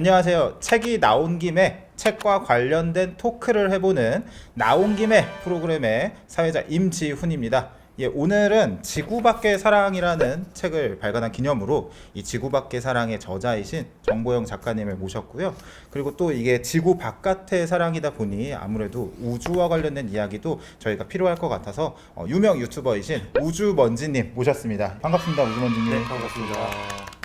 안녕하세요. 책이 나온 김에 책과 관련된 토크를 해보는 나온 김에 프로그램의 사회자 임지훈입니다. 예, 오늘은 지구 밖의 사랑이라는 책을 발간한 기념으로 이 지구 밖의 사랑의 저자이신 정보영 작가님을 모셨고요. 그리고 또 이게 지구 바깥의 사랑이다 보니 아무래도 우주와 관련된 이야기도 저희가 필요할 것 같아서 어, 유명 유튜버이신 우주먼지님 모셨습니다. 반갑습니다, 우주먼지님. 네, 반갑습니다.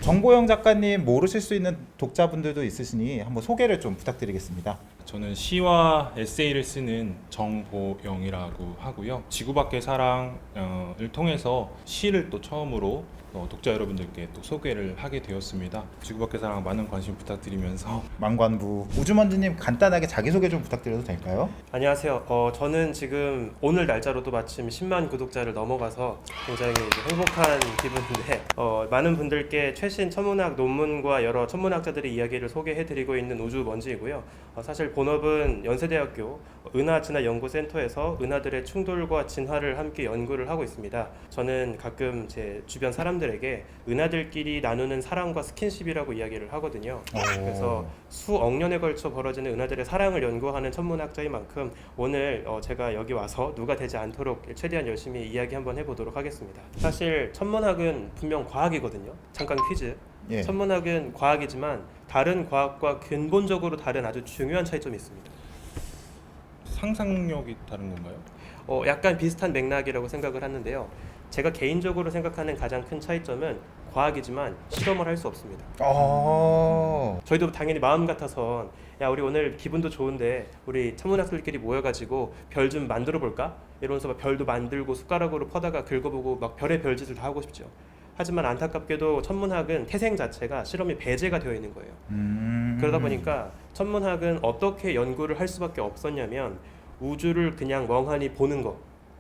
정보영 작가님 모르실 수 있는 독자분들도 있으시니 한번 소개를 좀 부탁드리겠습니다. 저는 시와 에세이를 쓰는 정보영이라고 하고요. 지구 밖의 사랑을 통해서 시를 또 처음으로 어, 독자 여러분들께 또 소개를 하게 되었습니다. 지구 밖의 사랑 많은 관심 부탁드리면서 망관부 우주먼지님 간단하게 자기소개 좀 부탁드려도 될까요? 안녕하세요. 어, 저는 지금 오늘 날짜로도 마침 10만 구독자를 넘어가서 굉장히 이제 행복한 기분인데 어, 많은 분들께 최신 천문학 논문과 여러 천문학자들의 이야기를 소개해드리고 있는 우주먼지이고요. 어, 사실 본업은 연세대학교 은하진화연구센터에서 은하들의 충돌과 진화를 함께 연구를 하고 있습니다. 저는 가끔 제 주변 사람들 에게 은하들끼리 나누는 사랑과 스킨십이라고 이야기를 하거든요. 그래서 수억 년에 걸쳐 벌어지는 은하들의 사랑을 연구하는 천문학자인 만큼 오늘 어, 제가 여기 와서 누가 되지 않도록 최대한 열심히 이야기 한번 해보도록 하겠습니다. 사실 천문학은 분명 과학이거든요. 잠깐 퀴즈. 예. 천문학은 과학이지만 다른 과학과 근본적으로 다른 아주 중요한 차이점이 있습니다. 상상력이 다른 건가요? 어, 약간 비슷한 맥락이라고 생각을 하는데요. 제가 개인적으로 생각하는 가장 큰 차이점은 과학이지만 실험을 할 수 없습니다. 어. 저희도 당연히 마음 같아선 야 우리 오늘 기분도 좋은데 우리 천문학들끼리 모여가지고 별 좀 만들어 볼까 이러면서 막 별도 만들고 숟가락으로 퍼다가 긁어보고 막 별의 별짓을 다 하고 싶죠. 하지만 안타깝게도 천문학은 태생 자체가 실험이 배제가 되어 있는 거예요. 음. 그러다 보니까 천문학은 어떻게 연구를 할 수밖에 없었냐면 우주를 그냥 멍하니 보는 거,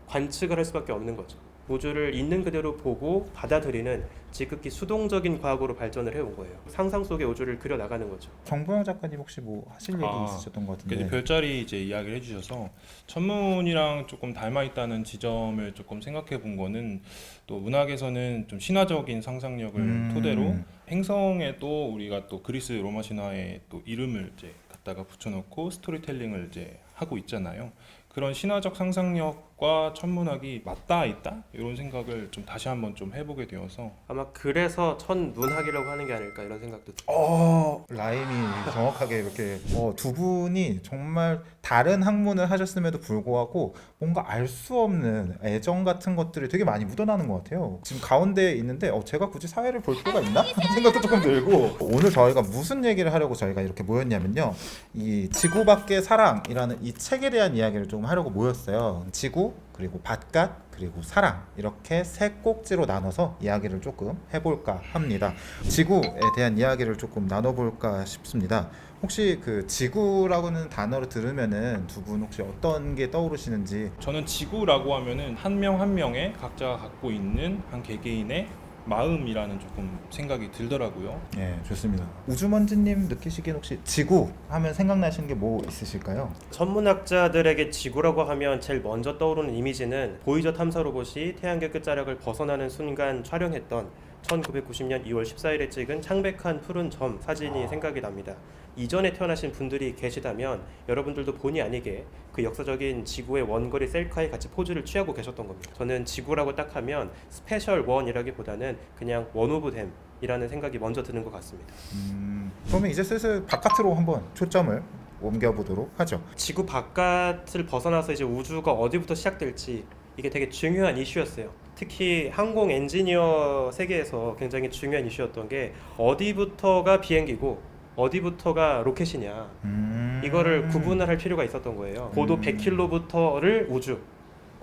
관측을 할 수밖에 없는 거죠. 우주를 있는 그대로 보고 받아들이는 지극히 수동적인 과학으로 발전을 해온 거예요. 상상 속의 우주를 그려 나가는 거죠. 정보영 작가님 혹시 뭐 하실 얘기 아, 있으셨던 것그 같은데. 이제 별자리 이제 이야기를 해주셔서 천문이랑 조금 닮아 있다는 지점을 조금 생각해 본 거는 또 문학에서는 좀 신화적인 상상력을 음. 토대로 행성에 또 우리가 또 그리스 로마 신화에 또 이름을 이제 갖다가 붙여놓고 스토리텔링을 이제 하고 있잖아요. 그런 신화적 상상력 과 천문학이 맞닿아 있다 이런 생각을 좀 다시 한번 좀 해보게 되어서 아마 그래서 천문학이라고 하는 게 아닐까 이런 생각도 들어요. 어 라임이 정확하게 이렇게 어, 두 분이 정말 다른 학문을 하셨음에도 불구하고 뭔가 알 수 없는 애정 같은 것들이 되게 많이 묻어나는 것 같아요. 지금 가운데 있는데 어, 제가 굳이 사회를 볼 필요가 있나 하는 생각도 조금 들고 오늘 저희가 무슨 얘기를 하려고 저희가 이렇게 모였냐면요. 이 지구 밖의 사랑이라는 이 책에 대한 이야기를 좀 하려고 모였어요. 지구 그리고 바깥 그리고 사랑 이렇게 세 꼭지로 나눠서 이야기를 조금 해볼까 합니다. 지구에 대한 이야기를 조금 나눠볼까 싶습니다. 혹시 그 지구라고는 단어를 들으면은 두 분 혹시 어떤 게 떠오르시는지 저는 지구라고 하면은 한 명 한 명의 각자가 갖고 있는 한 개개인의 마음이라는 조금 생각이 들더라고요. 예 좋습니다. 우주먼지님 느끼시기엔 혹시 지구 하면 생각나시는 게 뭐 있으실까요? 천문학자들에게 지구라고 하면 제일 먼저 떠오르는 이미지는 보이저 탐사 로봇이 태양계 끝자락을 벗어나는 순간 촬영했던 1990년 2월 14일에 찍은 창백한 푸른 점 사진이 생각이 납니다. 이전에 태어나신 분들이 계시다면 여러분들도 본의 아니게 그 역사적인 지구의 원거리 셀카에 같이 포즈를 취하고 계셨던 겁니다. 저는 지구라고 딱 하면 스페셜 원이라기보다는 그냥 원 오브 댐이라는 생각이 먼저 드는 것 같습니다. 음, 그러면 이제 슬슬 바깥으로 한번 초점을 옮겨보도록 하죠. 지구 바깥을 벗어나서 이제 우주가 어디부터 시작될지 이게 되게 중요한 이슈였어요. 특히 항공 엔지니어 세계에서 굉장히 중요한 이슈였던 게 어디부터가 비행기고 어디부터가 로켓이냐 음... 이거를 구분을 할 필요가 있었던 거예요. 고도 음. 100km부터를 우주,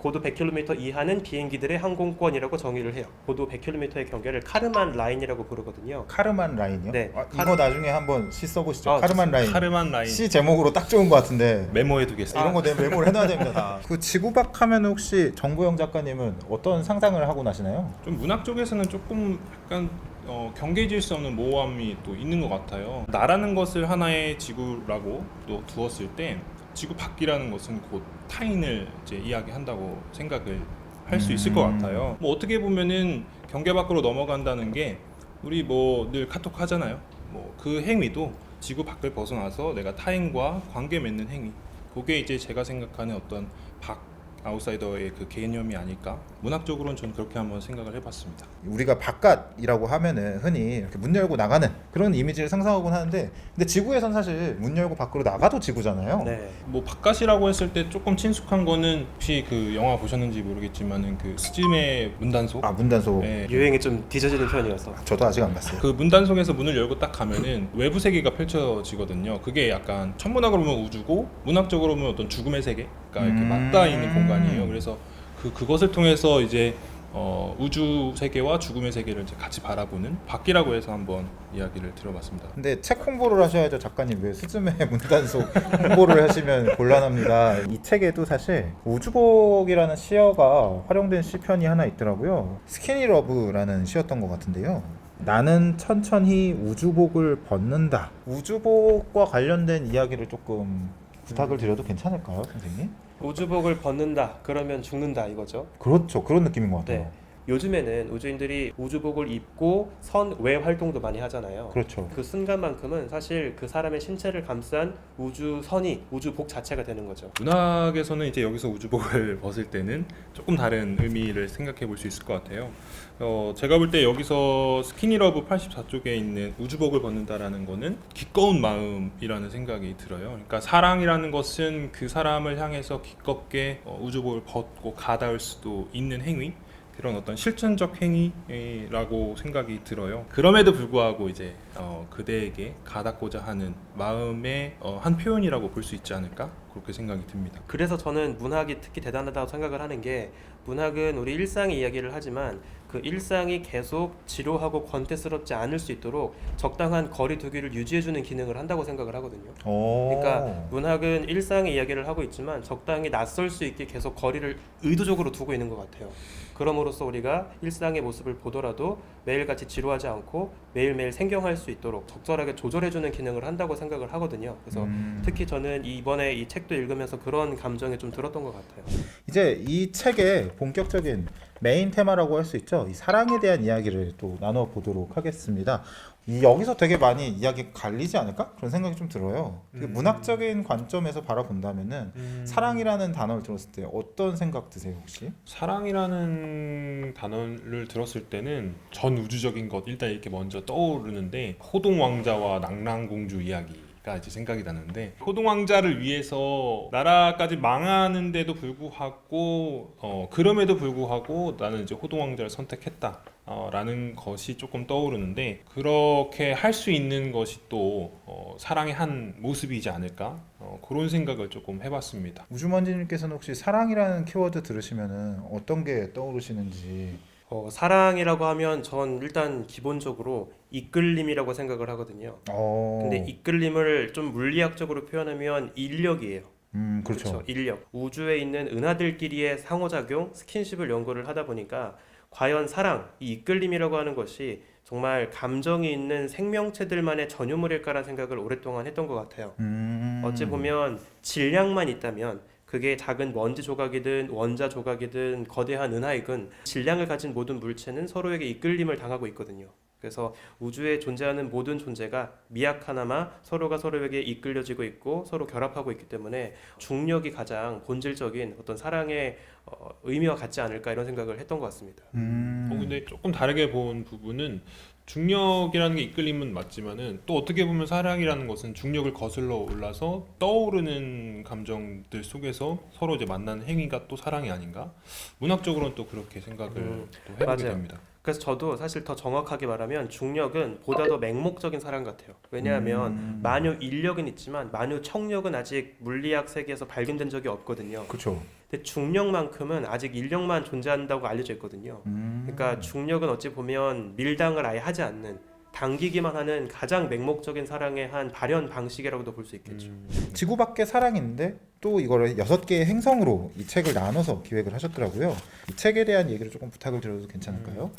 고도 100km 이하는 비행기들의 항공권이라고 정의를 해요. 고도 100km의 경계를 카르만 라인이라고 부르거든요. 카르만 라인이요? 네, 아, 카르- 이거 나중에 한번 시 써보시죠. 아, 카르만 라인. 카르만 라인 시 제목으로 딱 좋은 것 같은데 메모해 두겠습니다. 이런 거 내 메모를 해놔야 됩니다. 다. 그 지구박 하면 혹시 정보영 작가님은 어떤 상상을 하고 나시나요? 좀 문학 쪽에서는 조금 약간 어, 경계질 수 없는 모호함이 또 있는 것 같아요. 나라는 것을 하나의 지구라고 또 두었을 때 지구 밖이라는 것은 곧 타인을 이제 이야기한다고 생각을 할 수 있을 것 음. 같아요. 뭐 어떻게 보면은 경계 밖으로 넘어간다는 게 우리 뭐 늘 카톡 하잖아요. 뭐 그 행위도 지구 밖을 벗어나서 내가 타인과 관계 맺는 행위. 그게 이제 제가 생각하는 어떤 밖 아웃사이더의 그 개념이 아닐까. 문학적으로는 저는 그렇게 한번 생각을 해봤습니다. 우리가 바깥이라고 하면은 흔히 이렇게 문 열고 나가는 그런 이미지를 상상하곤 하는데 근데 지구에선 사실 문 열고 밖으로 나가도 지구잖아요. 네. 뭐 바깥이라고 했을 때 조금 친숙한 거는 혹시 그 영화 보셨는지 모르겠지만은 그 스즈메 문단속. 아 문단속 네. 유행이 좀 뒤져지는 편이어서 저도 아직 안 봤어요. 그 문단속에서 문을 열고 딱 가면은 외부 세계가 펼쳐지거든요. 그게 약간 천문학으로 보면 우주고 문학적으로 보면 어떤 죽음의 세계가 이렇게 음. 맞닿아 있는 공간 이에요. 그래서 그 그것을 통해서 이제 어, 우주 세계와 죽음의 세계를 이제 같이 바라보는 밖이라고 해서 한번 이야기를 들어봤습니다. 근데 책 홍보를 하셔야죠 작가님 왜 스즈메 문단속 홍보를 하시면 곤란합니다. 이 책에도 사실 우주복이라는 시어가 활용된 시편이 하나 있더라고요. 스키니 러브라는 시였던 것 같은데요. 나는 천천히 우주복을 벗는다. 우주복과 관련된 이야기를 조금 부탁을 드려도 괜찮을까요, 선생님? 우주복을 벗는다 그러면 죽는다 이거죠. 그렇죠, 그런 느낌인 것 같아요. 네. 요즘에는 우주인들이 우주복을 입고 선외 활동도 많이 하잖아요. 그렇죠. 그 순간만큼은 사실 그 사람의 신체를 감싼 우주선이 우주복 자체가 되는 거죠. 문학에서는 이제 여기서 우주복을 벗을 때는 조금 다른 의미를 생각해 볼 수 있을 것 같아요. 어, 제가 볼 때 여기서 스키니러브 84쪽에 있는 우주복을 벗는다라는 거는 기꺼운 마음이라는 생각이 들어요. 그러니까 사랑이라는 것은 그 사람을 향해서 기껍게 어, 우주복을 벗고 가닿을 수도 있는 행위. 그런 어떤 실천적 행위라고 생각이 들어요. 그럼에도 불구하고 이제 어, 그대에게 가닿고자 하는 마음의 어, 한 표현이라고 볼 수 있지 않을까 그렇게 생각이 듭니다. 그래서 저는 문학이 특히 대단하다고 생각을 하는 게 문학은 우리 일상의 이야기를 하지만 그 일상이 계속 지루하고 권태스럽지 않을 수 있도록 적당한 거리 두기를 유지해주는 기능을 한다고 생각을 하거든요. 오. 그러니까 문학은 일상의 이야기를 하고 있지만 적당히 낯설 수 있게 계속 거리를 의도적으로 두고 있는 것 같아요. 그럼으로써 우리가 일상의 모습을 보더라도 매일같이 지루하지 않고 매일매일 생경할 수 있도록 적절하게 조절해주는 기능을 한다고 생각을 하거든요. 그래서 음. 특히 저는 이번에 이 책도 읽으면서 그런 감정이 좀 들었던 것 같아요. 이제 이 책의 본격적인 메인 테마라고 할 수 있죠. 이 사랑에 대한 이야기를 또 나눠 보도록 하겠습니다. 이 여기서 되게 많이 이야기 갈리지 않을까 그런 생각이 좀 들어요. 그 음. 문학적인 관점에서 바라본다면은 사랑이라는 단어를 들었을 때 어떤 생각 드세요 혹시? 사랑이라는 단어를 들었을 때는 전 우주적인 것 일단 이렇게 먼저 떠오르는데 호동 왕자와 낭랑 공주 이야기 가 이제 생각이 나는데 호동 왕자를 위해서 나라까지 망하는데도 불구하고 어, 그럼에도 불구하고 나는 이제 호동 왕자를 선택했다. 어, 라는 것이 조금 떠오르는데 그렇게 할 수 있는 것이 또 어, 사랑의 한 모습이지 않을까 어, 그런 생각을 조금 해봤습니다. 우주먼지님께서는 혹시 사랑이라는 키워드 들으시면은 어떤 게 떠오르시는지 어, 사랑이라고 하면 전 일단 기본적으로 이끌림이라고 생각을 하거든요. 어. 근데 이끌림을 좀 물리학적으로 표현하면 인력이에요. 음 그렇죠. 인력. 우주에 있는 은하들끼리의 상호작용, 스킨십을 연구를 하다 보니까 과연 사랑, 이 이끌림이라고 하는 것이 정말 감정이 있는 생명체들만의 전유물일까라는 생각을 오랫동안 했던 것 같아요. 음. 어찌 보면 질량만 있다면 그게 작은 먼지 조각이든 원자 조각이든 거대한 은하이든 질량을 가진 모든 물체는 서로에게 이끌림을 당하고 있거든요. 그래서 우주에 존재하는 모든 존재가 미약하나마 서로가 서로에게 이끌려지고 있고 서로 결합하고 있기 때문에 중력이 가장 본질적인 어떤 사랑의 어, 의미와 같지 않을까 이런 생각을 했던 것 같습니다. 음. 어, 근데 조금 다르게 본 부분은 중력이라는 게 이끌림은 맞지만은 또 어떻게 보면 사랑이라는 것은 중력을 거슬러 올라서 떠오르는 감정들 속에서 서로 이제 만나는 행위가 또 사랑이 아닌가? 문학적으로는 또 그렇게 생각을 음, 또 해보게 맞아요. 됩니다. 그래서 저도 사실 더 정확하게 말하면 중력은 보다 더 맹목적인 사랑 같아요. 왜냐하면 음. 만유 인력은 있지만 만유 청력은 아직 물리학 세계에서 발견된 적이 없거든요. 그렇죠. 근데 중력만큼은 아직 인력만 존재한다고 알려져 있거든요. 음. 그러니까 중력은 어찌 보면 밀당을 아예 하지 않는 당기기만 하는 가장 맹목적인 사랑의 한 발현 방식이라고도 볼 수 있겠죠. 음, 지구 밖에 사랑인데 또 이거를 여섯 개의 행성으로 이 책을 나눠서 기획을 하셨더라고요. 이 책에 대한 얘기를 조금 부탁을 드려도 괜찮을까요?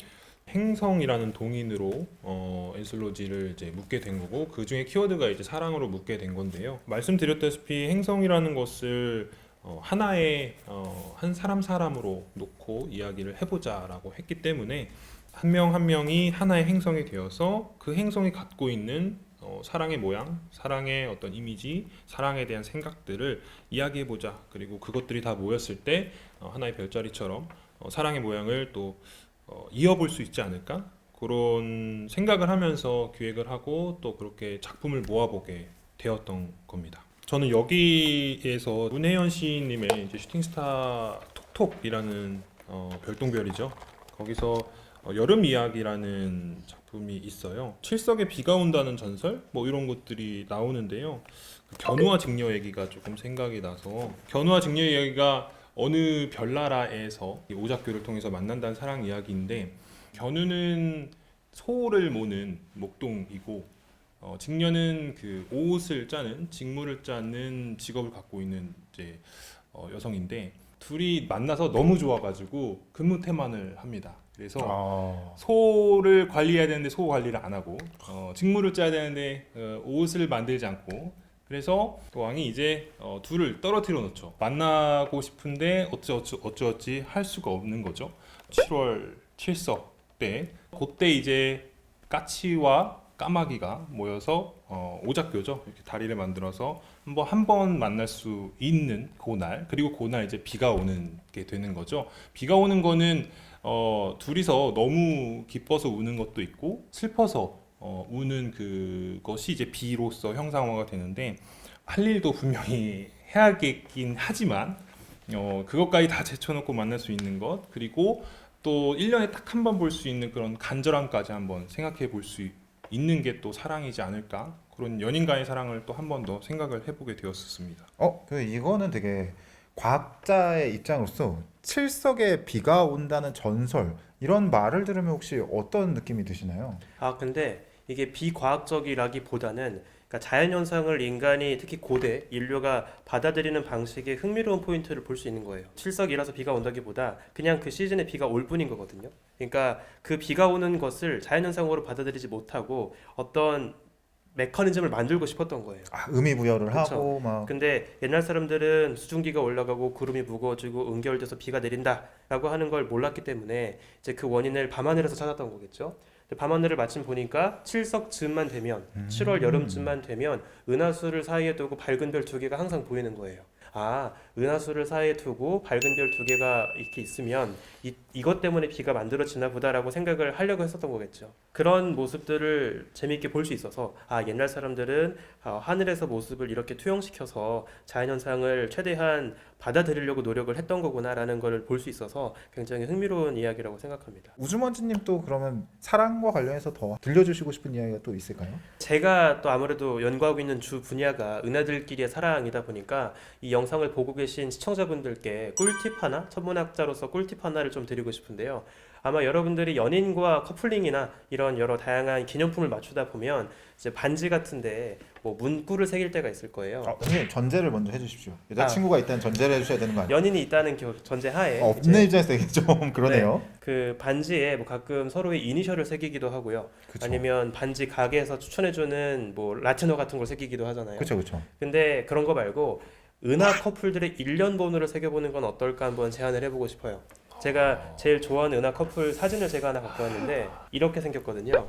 행성이라는 동인으로 어, 엔슬로지를 이제 묻게 된 거고 그 중에 키워드가 이제 사랑으로 묻게 된 건데요. 말씀드렸다시피 행성이라는 것을 어, 하나의 어, 한 사람 사람으로 놓고 이야기를 해보자라고 했기 때문에 한명한 명이 하나의 행성이 되어서 그 행성이 갖고 있는 어, 사랑의 모양, 사랑의 어떤 이미지, 사랑에 대한 생각들을 이야기해 보자. 그리고 그것들이 다 모였을 때 어, 하나의 별자리처럼 어, 사랑의 모양을 또 어, 이어볼 수 있지 않을까? 그런 생각을 하면서 기획을 하고 또 그렇게 작품을 모아보게 되었던 겁니다. 저는 여기에서 문혜연 시인님의 이제 슈팅스타 톡톡이라는 어, 별똥별이죠. 거기서 어, 여름 이야기라는 작품이 있어요. 칠석에 비가 온다는 전설 뭐 이런 것들이 나오는데요. 그 견우와 직녀 얘기가 조금 생각이 나서 견우와 직녀 이야기가 어느 별나라에서 이 오작교를 통해서 만난다는 사랑 이야기인데 견우는 소를 모는 목동이고 어, 직녀는 그 옷을 짜는 직무를 짜는 직업을 갖고 있는 이제 어, 여성인데 둘이 만나서 너무 좋아가지고 근무 태만을 합니다. 그래서 아, 소를 관리해야 되는데 소 관리를 안 하고 어, 직무를 짜야 되는데 어, 옷을 만들지 않고 그래서 또 왕이 이제 어, 둘을 떨어뜨려 놓죠. 만나고 싶은데 어찌어찌 어찌어찌 할 수가 없는 거죠. 7월 7석 때 그때 이제 까치와 까마귀가 모여서 어, 오작교죠. 이렇게 다리를 만들어서 한번 한 번 만날 수 있는 그날 그리고 그날 이제 비가 오는 게 되는 거죠. 비가 오는 거는 어, 둘이서 너무 기뻐서 우는 것도 있고 슬퍼서 어, 우는 그것이 이제 비로서 형상화가 되는데 할 일도 분명히 해야겠긴 하지만 어, 그것까지 다 제쳐놓고 만날 수 있는 것 그리고 또 1년에 딱 한 번 볼 수 있는 그런 간절함까지 한번 생각해 볼 수 있는 게 또 사랑이지 않을까 그런 연인 간의 사랑을 또 한 번 더 생각을 해보게 되었습니다. 어, 그 이거는 되게 과학자의 입장으로서 칠석에 비가 온다는 전설 이런 말을 들으면 혹시 어떤 느낌이 드시나요? 아 근데 이게 비과학적이라기보다는 그러니까 자연 현상을 인간이 특히 고대 인류가 받아들이는 방식에 흥미로운 포인트를 볼 수 있는 거예요. 칠석이라서 비가 온다기보다 그냥 그 시즌에 비가 올 뿐인 거거든요. 그러니까 그 비가 오는 것을 자연 현상으로 받아들이지 못하고 어떤 메커니즘을 만들고 싶었던 거예요. 아, 의미 부여를 그쵸. 하고 막 근데 옛날 사람들은 수증기가 올라가고 구름이 무거워지고 응결돼서 비가 내린다라고 하는 걸 몰랐기 때문에 이제 그 원인을 밤하늘에서 찾았던 거겠죠. 근데 밤하늘을 마침 보니까 칠석쯤만 되면 음. 7월 여름쯤만 되면 은하수를 사이에 두고 밝은 별 두 개가 항상 보이는 거예요. 아, 은하수를 사이에 두고 밝은 별 두 개가 이렇게 있으면 이, 이것 때문에 비가 만들어지나 보다라고 생각을 하려고 했었던 거겠죠. 그런 모습들을 재미있게 볼 수 있어서 아, 옛날 사람들은 어, 하늘에서 모습을 이렇게 투영시켜서 자연현상을 최대한 받아들이려고 노력을 했던 거구나라는 걸 볼 수 있어서 굉장히 흥미로운 이야기라고 생각합니다. 우주먼지님 또 그러면 사랑과 관련해서 더 들려주시고 싶은 이야기가 또 있을까요? 제가 또 아무래도 연구하고 있는 주 분야가 은하들끼리의 사랑이다 보니까 이 영상을 보고 계신 시청자분들께 꿀팁 하나, 천문학자로서 꿀팁 하나를 좀 드리고 싶은데요. 아마 여러분들이 연인과 커플링이나 이런 여러 다양한 기념품을 맞추다 보면 이제 반지 같은데 뭐 문구를 새길 때가 있을 거예요. 아, 선생님 전제를 먼저 해주십시오. 여자친구가 있다는 전제를 해주셔야 되는 거 아니에요? 연인이 있다는 겨- 전제하에 어, 이제 없는 입장에서 되게 좀 그러네요. 그 반지에 뭐 가끔 서로의 이니셜을 새기기도 하고요. 그쵸. 아니면 반지 가게에서 추천해주는 뭐 라틴어 같은 걸 새기기도 하잖아요. 그렇죠, 그렇죠. 근데 그런 거 말고 은하 커플들의 일련 번호를 새겨보는 건 어떨까 한번 제안을 해보고 싶어요. 제가 제일 좋아하는 은하 커플 사진을 제가 하나 갖고 왔는데 이렇게 생겼거든요.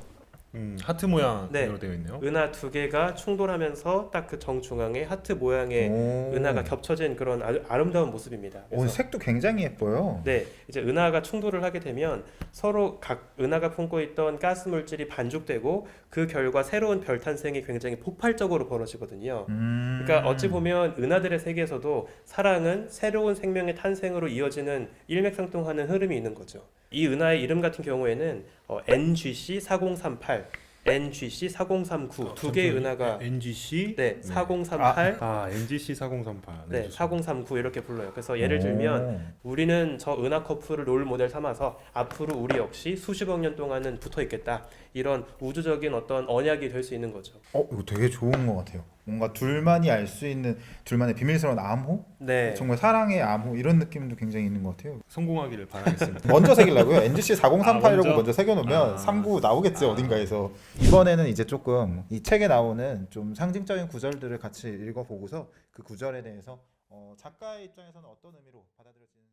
음, 하트 모양으로 네. 되어 있네요. 은하 두 개가 충돌하면서 딱 그 정중앙에 하트 모양의 오. 은하가 겹쳐진 그런 아주 아름다운 모습입니다. 오, 그래서 색도 굉장히 예뻐요. 네, 이제 은하가 충돌을 하게 되면 서로 각 은하가 품고 있던 가스 물질이 반죽되고 그 결과 새로운 별 탄생이 굉장히 폭발적으로 벌어지거든요. 음. 그러니까 어찌 보면 은하들의 세계에서도 사랑은 새로운 생명의 탄생으로 이어지는 일맥상통하는 흐름이 있는 거죠. 이 은하의 이름 같은 경우에는 어, NGC 4038, NGC 4039 두 개의 은하가 NGC 네, 4038, 아 NGC 4038 네, 4039 이렇게 불러요. 그래서 예를 오. 들면 우리는 저 은하 커플을 롤 모델 삼아서 앞으로 우리 역시 수십억 년 동안은 붙어 있겠다. 이런 우주적인 어떤 언약이 될 수 있는 거죠. 어, 이거 되게 좋은 것 같아요. 뭔가 둘만이 알 수 있는 둘만의 비밀스러운 암호, 네. 정말 사랑의 암호 이런 느낌도 굉장히 있는 것 같아요. 성공하기를 바라겠습니다. 먼저 새기려고요. NGC 4038이라고 아, 먼저? 먼저 새겨놓으면 아. 상부 나오겠죠 어딘가에서. 이번에는 이제 조금 이 책에 나오는 좀 상징적인 구절들을 같이 읽어보고서 그 구절에 대해서 어, 작가의 입장에서는 어떤 의미로 받아들여지?